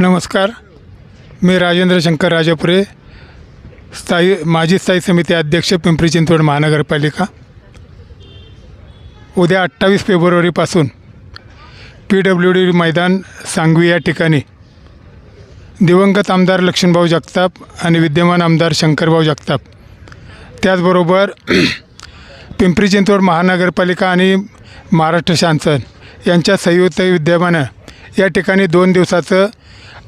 नमस्कार. मी राजेंद्र शंकर राजापुरे स्थायी माजी स्थायी समिती अध्यक्ष पिंपरी चिंचवड महानगरपालिका. उद्या अठ्ठावीस फेब्रुवारीपासून पी डब्ल्यू डी मैदान सांगवी या ठिकाणी दिवंगत आमदार लक्ष्मणभाऊ जगताप आणि विद्यमान आमदार शंकरभाऊ जगताप. त्याचबरोबर पिंपरी चिंचवड महानगरपालिका आणि महाराष्ट्र शासन यांच्या संयुक्त विद्यमानं या ठिकाणी दोन दिवसाचं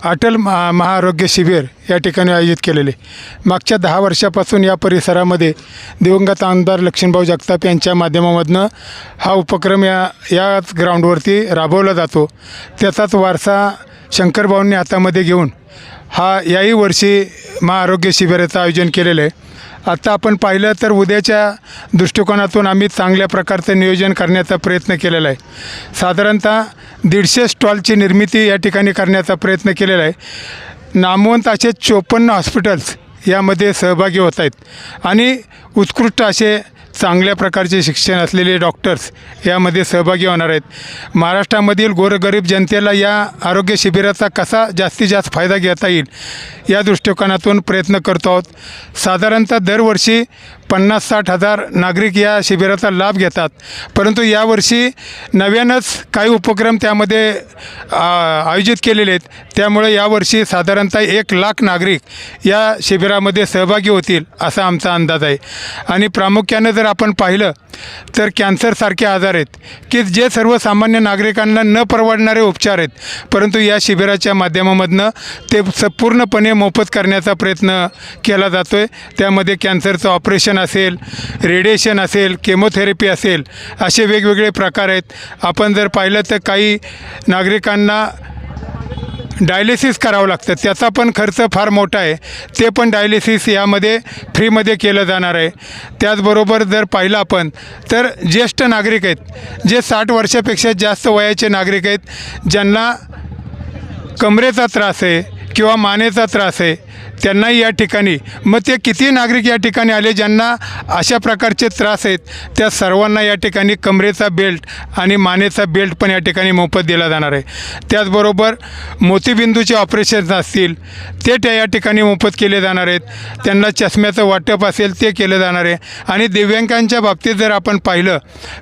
अटल महा महाआरोग्य शिबिर या ठिकाणी आयोजित केलेले. मागच्या दहा वर्षापासून या परिसरामध्ये दिवंगत आमदार लक्ष्मणभाऊ जगताप यांच्या माध्यमामधनं हा उपक्रम या याच ग्राउंडवरती राबवला जातो. त्याचाच वारसा शंकरभाऊंनी हातामध्ये घेऊन हा याही वर्षी महाआरोग्य शिबिराचं आयोजन केलेलं आहे. आत्ता आपण पाहिलं तर उद्याच्या दृष्टिकोनातून आम्ही चांगल्या प्रकारचं नियोजन करण्याचा प्रयत्न केलेला आहे. साधारणतः दीडशे स्टॉलची निर्मिती या ठिकाणी करण्याचा प्रयत्न केलेला आहे. नामवंत असे चोपन्न हॉस्पिटल्स यामध्ये सहभागी होत आहेत. आणि उत्कृष्ट असे चांगल्या प्रकारचे शिक्षण असलेले डॉक्टर्स यामध्ये सहभागी होणार आहेत. महाराष्ट्रामधील गोरगरीब जनतेला या आरोग्य शिबिराचा कसा जास्तीत जास्त फायदा घेता येईल या दृष्टिकोनातून प्रयत्न करतो आहोत. साधारणतः दरवर्षी पन्नास साठ हजार नागरिक या शिबिराचा लाभ घेतात. परंतु यावर्षी नव्यानंच काही उपक्रम त्यामध्ये आयोजित केलेले आहेत. त्यामुळे यावर्षी साधारणतः एक लाख नागरिक या शिबिरामध्ये सहभागी होतील असा आमचा अंदाज आहे. आणि प्रामुख्यानं जर आपण पाहिलं तर कॅन्सरसारखे आजार आहेत की जे सर्वसामान्य नागरिकांना न परवडणारे उपचार आहेत. परंतु या शिबिराच्या माध्यमामधनं ते स पूर्णपणे मोफत करण्याचा प्रयत्न केला जातो आहे त्यामध्ये कॅन्सरचं ऑपरेशन असेल रेडिएशन असेल केमोथेरपी असेल असे वेगवेगळे प्रकार आहेत. आपण जर पाहिलं तर काही नागरिकांना डायलिसिस करावं लागतं. त्याचा पण खर्च फार मोठा आहे. ते पण डायलिसिस यामध्ये फ्रीमध्ये केलं जाणार आहे. त्याचबरोबर जर पाहिलं आपण तर ज्येष्ठ नागरिक आहेत जे साठ वर्षापेक्षा जास्त वयाचे नागरिक आहेत ज्यांना कमरेचा त्रास आहे किंवा मानेचा त्रास आहे त्यांनाही या ठिकाणी मग ते किती नागरिक या ठिकाणी आले ज्यांना अशा प्रकारचे त्रास आहेत त्या सर्वांना या ठिकाणी कमरेचा बेल्ट आणि मानेचा बेल्ट पण या ठिकाणी मोफत दिला जाणार आहे. त्याचबरोबर मोतीबिंदूचे ऑपरेशन्स असतील ते त्या या ठिकाणी मोफत केले जाणार आहेत. त्यांना चष्म्याचं वाटप असेल ते केलं जाणार आहे. आणि दिव्यांगांच्या बाबतीत जर आपण पाहिलं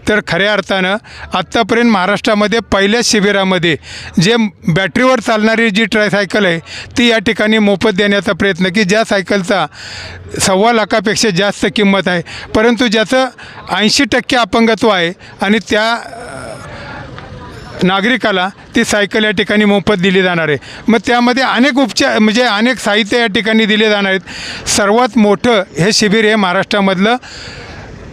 तर खऱ्या अर्थानं आत्तापर्यंत महाराष्ट्रामध्ये पहिल्याच शिबिरामध्ये जे बॅटरीवर चालणारी जी ट्रायसायकल आहे ती या ठिकाणी मोफत देण्याचा प्रयत्न की ज्या सायकलचा सव्वा लाखापेक्षा जास्त किंमत आहे परंतु ज्याचं ऐंशी टक्के अपंगत्व आहे आणि त्या नागरिकाला ती सायकल या ठिकाणी मोफत दिली जाणार आहे. मग त्यामध्ये अनेक उपचार म्हणजे अनेक साहित्य या ठिकाणी दिले जाणार आहेत. सर्वात मोठं हे शिबिर हे महाराष्ट्रामधलं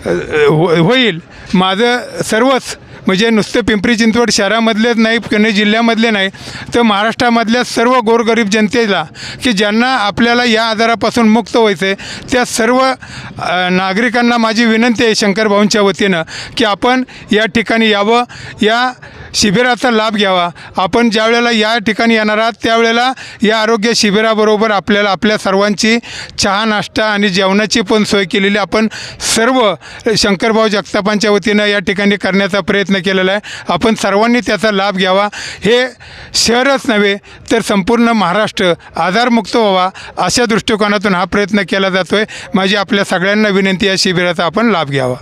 हो होईल. माझं सर्वच म्हणजे नुसतं पिंपरी चिंचवड शहरामधलेच नाही पुणे जिल्ह्यामधले नाही तर महाराष्ट्रामधल्या सर्व गोरगरीब जनतेला की ज्यांना आपल्याला या आजारापासून मुक्त व्हायचं आहे त्या सर्व नागरिकांना माझी विनंती आहे शंकरभाऊंच्या वतीनं की आपण या ठिकाणी यावं या शिबिराचा लाभ घ्यावा. आपण ज्यावेळेला या ठिकाणी येणार आहात त्यावेळेला या आरोग्य शिबिराबरोबर आपल्याला आपल्या सर्वांची चहा नाश्ता आणि जेवणाची पण सोय केलेली आपण सर्व शंकरभाऊ जगतापांच्या वतीनं या ठिकाणी करण्याचा प्रयत्न प्रयत्न केलेला आहे. आपण सर्वांनी त्याचा लाभ घ्यावा. हे शहरच नव्हे तर संपूर्ण महाराष्ट्र आजारमुक्त व्हावा अशा दृष्टिकोनातून हा प्रयत्न केला जातो आहे माझी आपल्या सगळ्यांना विनंती या शिबिराचा आपण लाभ घ्यावा.